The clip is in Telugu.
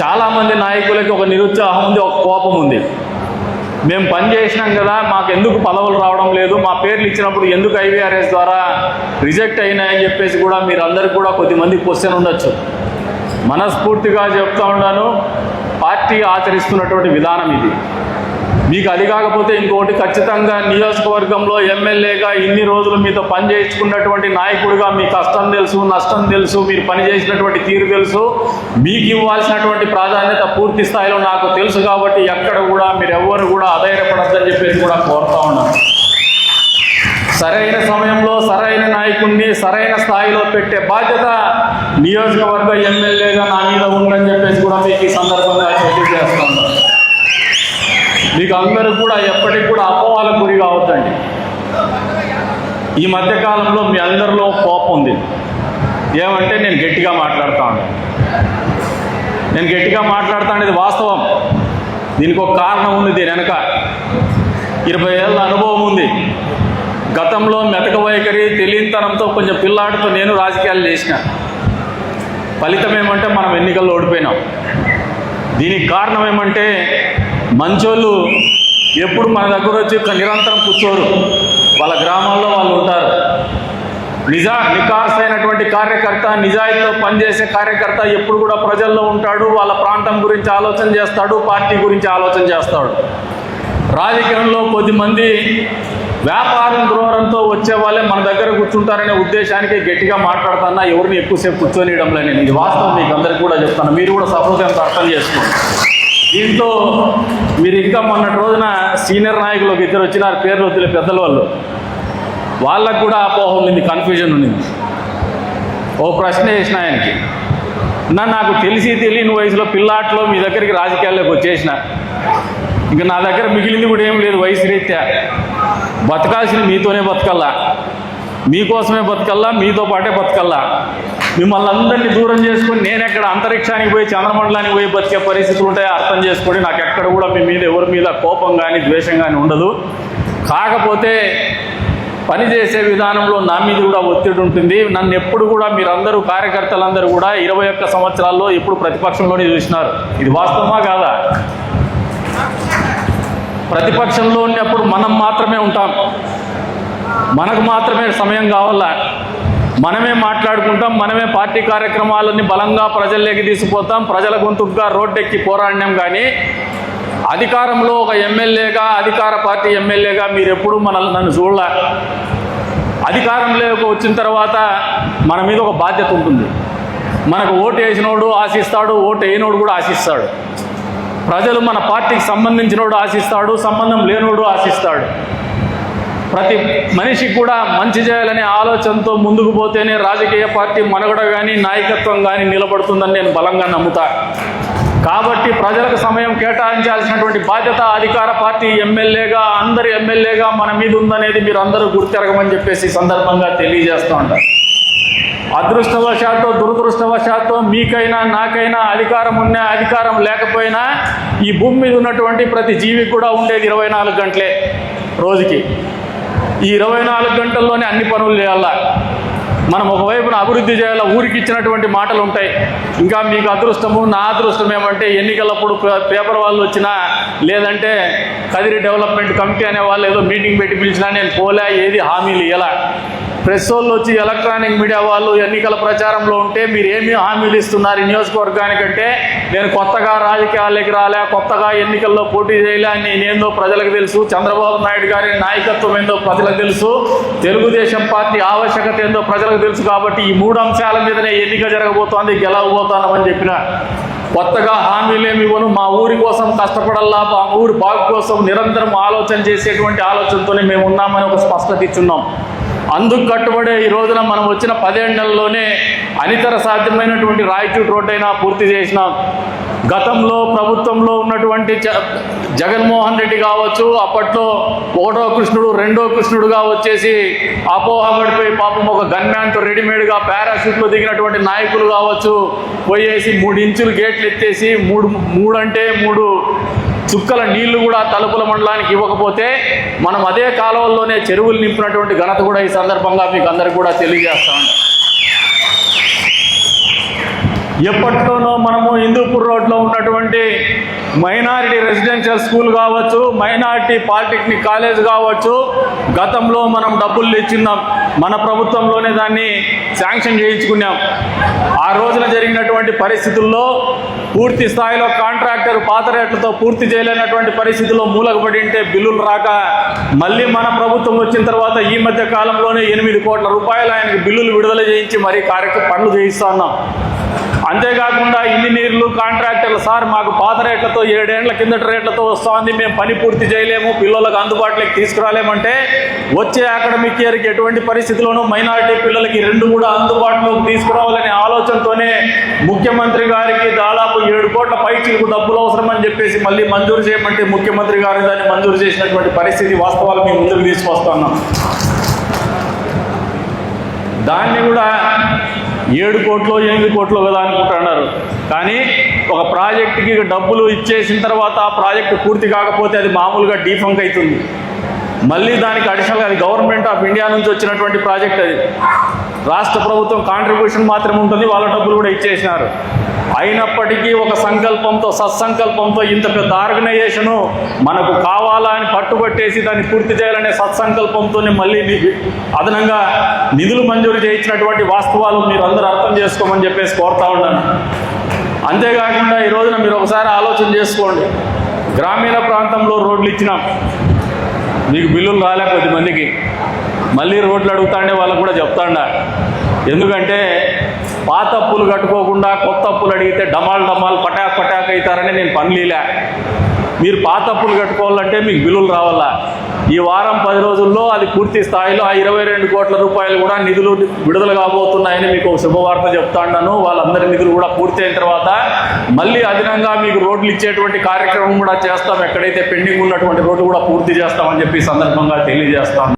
చాలామంది నాయకులకి ఒక నిరుత్సాహం ఉంది ఒక కోపం ఉంది. మేము పని చేసినాం కదా మాకు ఎందుకు పదవులు రావడం లేదు మా పేర్లు ఇచ్చినప్పుడు ఎందుకు ఐవీఆర్ఎస్ ద్వారా రిజెక్ట్ అయినాయని చెప్పేసి కూడా మీరు కూడా కొద్దిమంది క్వశ్చన్ ఉండొచ్చు. మనస్ఫూర్తిగా చెప్తా ఉన్నాను పార్టీ ఆచరిస్తున్నటువంటి విధానం ఇది. మీకు అది కాకపోతే ఇంకోటి ఖచ్చితంగా నియోజకవర్గంలో ఎమ్మెల్యేగా ఇన్ని రోజులు మీతో పని చేయించుకున్నటువంటి నాయకుడిగా మీ కష్టం తెలుసు నష్టం తెలుసు మీరు పని చేసినటువంటి తీరు తెలుసు. మీకు ఇవ్వాల్సినటువంటి ప్రాధాన్యత పూర్తి స్థాయిలో నాకు తెలుసు కాబట్టి ఎక్కడ కూడా మీరు ఎవ్వరు కూడా అధైర్యపడద్దని చెప్పేసి కూడా కోరుతా ఉన్నాను. సరైన సమయంలో సరైన నాయకుడిని సరైన స్థాయిలో పెట్టే బాధ్యత నియోజకవర్గ ఎమ్మెల్యేగా నా మీద ఉందని చెప్పేసి కూడా మీకు ఈ సందర్భంగా తెలియజేస్తా ఉన్నాను మీకు అందరూ కూడా ఎప్పటికి కూడా అపోవాల గురి కావద్దండి. ఈ మధ్యకాలంలో మీ అందరిలో కోపం ఉంది. ఏమంటే నేను గట్టిగా మాట్లాడతాను నేను గట్టిగా మాట్లాడతా అనేది వాస్తవం. దీనికి ఒక కారణం ఉంది దీని వెనక. ఇరవై ఏళ్ళ అనుభవం ఉంది. గతంలో మెతక వైఖరి తెలియనితనంతో కొంచెం పిల్లాడితో నేను రాజకీయాలు చేసిన. ఫలితం ఏమంటే మనం ఎన్నికల్లో ఓడిపోయినాం. దీనికి కారణం ఏమంటే మంచోళ్ళు ఎప్పుడు మన దగ్గర వచ్చి నిరంతరం కూర్చోరు. వాళ్ళ గ్రామాల్లో వాళ్ళు ఉంటారు. నిజా నికార్స్ అయినటువంటి కార్యకర్త నిజాయితీతో పనిచేసే కార్యకర్త ఎప్పుడు కూడా ప్రజల్లో ఉంటాడు. వాళ్ళ ప్రాంతం గురించి ఆలోచన చేస్తాడు పార్టీ గురించి ఆలోచన చేస్తాడు. రాజకీయంలో కొద్దిమంది వ్యాపారం ద్రోహంతో వచ్చే వాళ్ళే మన దగ్గర కూర్చుంటారనే ఉద్దేశానికి గట్టిగా మాట్లాడుతున్నా. ఎవరిని ఎక్కువసేపు కూర్చొనియడం లేని ఇది వాస్తవం. మీకు అందరికీ కూడా చెప్తాను. మీరు కూడా సఫలత అర్థం చేసుకోండి. దీంతో మీరు ఇంకా మొన్నటి రోజున సీనియర్ నాయకులు ఒక ఇద్దరు వచ్చినారు పేర్లు వద్దులే పెద్దల వాళ్ళు. వాళ్ళకు కూడా అపోహ ఉండింది కన్ఫ్యూజన్ ఉండింది ఓ ప్రశ్న వేసిన ఆయనకి. నా నాకు తెలిసి తెలియని వయసులో పిల్లాట్లో మీ దగ్గరికి రాజకీయాల్లోకి వచ్చేసిన. ఇంకా నా దగ్గర మిగిలింది కూడా ఏం లేదు వయసు రీత్యా. బతకాల్సింది మీతోనే బతకల్లా. మీకోసమే బతకల్లా మీతో పాటే బతకల్లా. మిమ్మల్ని అందరినీ దూరం చేసుకొని నేను ఎక్కడ అంతరిక్షానికి పోయి చంద్రమండలానికి పోయి బతికే పరిస్థితులు ఉంటాయో అర్థం చేసుకొని నాకు ఎక్కడ కూడా మీ మీద ఎవరి మీద కోపం కానీ ద్వేషం కానీ ఉండదు. కాకపోతే పనిచేసే విధానంలో నా మీద కూడా ఒత్తిడి ఉంటుంది. నన్ను ఎప్పుడు కూడా మీరందరూ కార్యకర్తలందరూ కూడా ఇరవై ఒక్క సంవత్సరాల్లో ఎప్పుడు ప్రతిపక్షంలోనే చూసినారు. ఇది వాస్తవమా కాదా? ప్రతిపక్షంలో ఉన్నప్పుడు మనం మాత్రమే ఉంటాం. మనకు మాత్రమే సమయం కావాలా. మనమే మాట్లాడుకుంటాం మనమే పార్టీ కార్యక్రమాలన్నీ బలంగా ప్రజల్లోకి తీసుకుపోతాం ప్రజల గొంతుగా రోడ్డెక్కి పోరాడినాం కానీ అధికారంలో ఒక ఎమ్మెల్యేగా అధికార పార్టీ ఎమ్మెల్యేగా మీరు ఎప్పుడూ మనల్ని నన్ను చూడలే. అధికారంలోకి వచ్చిన తర్వాత మన మీద ఒక బాధ్యత ఉంటుంది. మనకు ఓటు వేసినోడు ఆశిస్తాడు ఓటు వేయనోడు కూడా ఆశిస్తాడు. ప్రజలు మన పార్టీకి సంబంధించినోడు ఆశిస్తాడు సంబంధం లేనోడు ఆశిస్తాడు. ప్రతి మనిషికి కూడా మంచి చేయాలనే ఆలోచనతో ముందుకు పోతేనే రాజకీయ పార్టీ మనుగడ కానీ నాయకత్వం కానీ నిలబడుతుందని నేను బలంగా నమ్ముతా. కాబట్టి ప్రజలకు సమయం కేటాయించాల్సినటువంటి బాధ్యత అధికార పార్టీ ఎమ్మెల్యేగా అందరి ఎమ్మెల్యేగా మన మీద ఉందనేది మీరు అందరూ గుర్తెరగమని చెప్పేసి సందర్భంగా తెలియజేస్తూ ఉంటారు అదృష్టవశాత్తు దురదృష్టవశాత్తు మీకైనా నాకైనా అధికారం ఉన్నా అధికారం లేకపోయినా ఈ భూమి మీద ఉన్నటువంటి ప్రతి జీవి కూడా ఉండేది ఇరవై నాలుగు గంటలే రోజుకి. ఈ ఇరవై నాలుగు గంటల్లోనే అన్ని పనులు చేయాలా? మనం ఒకవైపున అభివృద్ధి చేయాలా? ఊరికి ఇచ్చినటువంటి మాటలు ఉంటాయి. ఇంకా మీకు అదృష్టము నా అదృష్టం ఏమంటే ఎన్నికలప్పుడు పే- పేపర్ వాళ్ళు వచ్చినా లేదంటే కదిరి డెవలప్మెంట్ కమిటీ అనే వాళ్ళు ఏదో మీటింగ్ పెట్టి పిలిచినా నేను పోలే ఏది హామీలు ఇవ్వలా ప్రెస్ వాళ్ళు వచ్చి ఎలక్ట్రానిక్ మీడియా వాళ్ళు ఎన్నికల ప్రచారంలో ఉంటే మీరు ఏమి హామీలు ఇస్తున్నారు ఈ నియోజకవర్గానికంటే నేను కొత్తగా రాజకీయాల్లోకి రాలే కొత్తగా ఎన్నికల్లో పోటీ చేయలే అని నేనేందో ప్రజలకు తెలుసు చంద్రబాబు నాయుడు గారి నాయకత్వం ఏందో ప్రజలకు తెలుసు తెలుగుదేశం పార్టీ ఆవశ్యకత ఏందో ప్రజలకు తెలుసు కాబట్టి ఈ మూడు అంశాల మీదనే ఎన్నిక జరగబోతోంది గెలవబోతానమని చెప్పిన కొత్తగా హామీలేమి ఇవ్వను మా ఊరి కోసం కష్టపడల్లా మా ఊరి బాగు కోసం నిరంతరం ఆలోచన చేసేటువంటి ఆలోచనతోనే మేము ఉన్నామని ఒక స్పష్టత ఇచ్చున్నాం. అందుకు కట్టుబడే ఈ రోజున మనం వచ్చిన పదేళ్ళలోనే అనితర సాధ్యమైనటువంటి రాయచూట్ రోడ్ అయినా పూర్తి చేసినాం. గతంలో ప్రభుత్వంలో ఉన్నటువంటి జ- జగన్మోహన్ రెడ్డి కావచ్చు అప్పట్లో ఒకటో కృష్ణుడు రెండో కృష్ణుడుగా వచ్చేసి అపోహపడిపోయి పాపం ఒక గన్మ్యాన్తో రెడీమేడ్గా పారాషూట్లో దిగినటువంటి నాయకులు కావచ్చు పోయేసి మూడు ఇంచులు గేట్లు ఎత్తేసి మూడు మూడు అంటే మూడు చుక్కల నీళ్ళు కూడా తలుపుల మండలానికి ఇవ్వకపోతే మనం అదే కాలువల్లోనే చెరువులు నింపినటువంటి ఘనత కూడా ఈ సందర్భంగా మీకు అందరికి కూడా తెలియజేస్తామండి ఎప్పట్లోనో మనము హిందూపూర్ రోడ్లో ఉన్నటువంటి మైనారిటీ రెసిడెన్షియల్ స్కూల్ కావచ్చు మైనారిటీ పాలిటెక్నిక్ కాలేజ్ కావచ్చు గతంలో మనం డబ్బులు ఇచ్చిన్నాం మన ప్రభుత్వంలోనే దాన్ని శాంక్షన్ చేయించుకున్నాం. ఆ రోజున జరిగినటువంటి పరిస్థితుల్లో పూర్తి స్థాయిలో కాంట్రాక్టర్ పాత రేట్లతో పూర్తి చేయలేనటువంటి పరిస్థితుల్లో మూలకపడి ఉంటే బిల్లులు రాక మళ్ళీ మన ప్రభుత్వం వచ్చిన తర్వాత ఈ మధ్య కాలంలోనే ఎనిమిది కోట్ల రూపాయలు ఆయనకి బిల్లులు విడుదల చేయించి మరీ కార్యక్రమ పనులు చేయిస్తా ఉన్నాం. అంతేకాకుండా ఇంజనీర్లు కాంట్రాక్టర్లు. సార్ మాకు పాత రేట్లతో ఏడేండ్ల కిందట రేట్లతో వస్తుంది. మేము పని పూర్తి చేయలేము. పిల్లలకు అందుబాటులోకి తీసుకురాలేమంటే వచ్చే అకాడమిక్ ఇయర్కి ఎటువంటి పరిస్థితుల్లోనూ మైనారిటీ పిల్లలకి రెండు కూడా అందుబాటులోకి తీసుకురావాలనే ఆలోచనతోనే ముఖ్యమంత్రి గారికి దాదాపు ఏడు కోట్ల పైచీలకు డబ్బులు అవసరమని చెప్పేసి మళ్ళీ మంజూరు చేయమంటే ముఖ్యమంత్రి గారు దాన్ని మంజూరు చేసినటువంటి పరిస్థితి వాస్తవాలు మేము ముందుకు తీసుకొస్తున్నాం. దాన్ని కూడా ఏడు కోట్లు ఎనిమిది కోట్లు కదా అనుకుంటున్నారు. కానీ ఒక ప్రాజెక్టుకి డబ్బులు ఇచ్చేసిన తర్వాత ఆ ప్రాజెక్టు పూర్తి కాకపోతే అది మామూలుగా డీఫంక్ అవుతుంది. మళ్ళీ దానికి అడిషనల్గా అది గవర్నమెంట్ ఆఫ్ ఇండియా నుంచి వచ్చినటువంటి ప్రాజెక్ట్ అది. రాష్ట్ర ప్రభుత్వం కాంట్రిబ్యూషన్ మాత్రమే ఉంటుంది వాళ్ళ డబ్బులు కూడా ఇచ్చేసినారు. అయినప్పటికీ ఒక సంకల్పంతో సత్సంకల్పంతో ఇంత పెద్ద ఆర్గనైజేషను మనకు కావాలా అని పట్టుబట్టేసి దాన్ని పూర్తి చేయాలనే సత్సంకల్పంతోనే మళ్ళీ ని- అదనంగా నిధులు మంజూరు చేయించినటువంటి వాస్తవాలు మీరు అందరూ అర్థం చేసుకోమని చెప్పేసి కోరుతా ఉన్నాను. అంతేకాకుండా ఈ రోజున మీరు ఒకసారి ఆలోచన చేసుకోండి. గ్రామీణ ప్రాంతంలో రోడ్లు ఇచ్చినాం. మీకు బిల్లులు రాలే కొద్ది మందికి. మళ్ళీ రోడ్లు అడుగుతాండే వాళ్ళకు కూడా చెప్తాండా. ఎందుకంటే పాత అప్పులు కట్టుకోకుండా కొత్త అప్పులు అడిగితే డమాల్ డమాల్ పటాక్ పటాక్ అవుతారని నేను పనిలీలే. మీరు పాత అప్పులు కట్టుకోవాలంటే మీకు బిల్లులు రావాలా? ఈ వారం పది రోజుల్లో అది పూర్తి స్థాయిలో ఆ ఇరవై రెండు కోట్ల రూపాయలు కూడా నిధులు విడుదల కాబోతున్నాయని మీకు ఒక శుభవార్త చెప్తాను వాళ్ళందరి నిధులు కూడా పూర్తి అయిన తర్వాత మళ్ళీ అదనంగా మీకు రోడ్లు ఇచ్చేటువంటి కార్యక్రమం కూడా చేస్తాం. ఎక్కడైతే పెండింగ్ ఉన్నటువంటి రోడ్లు కూడా పూర్తి చేస్తామని చెప్పి సందర్భంగా తెలియజేస్తాం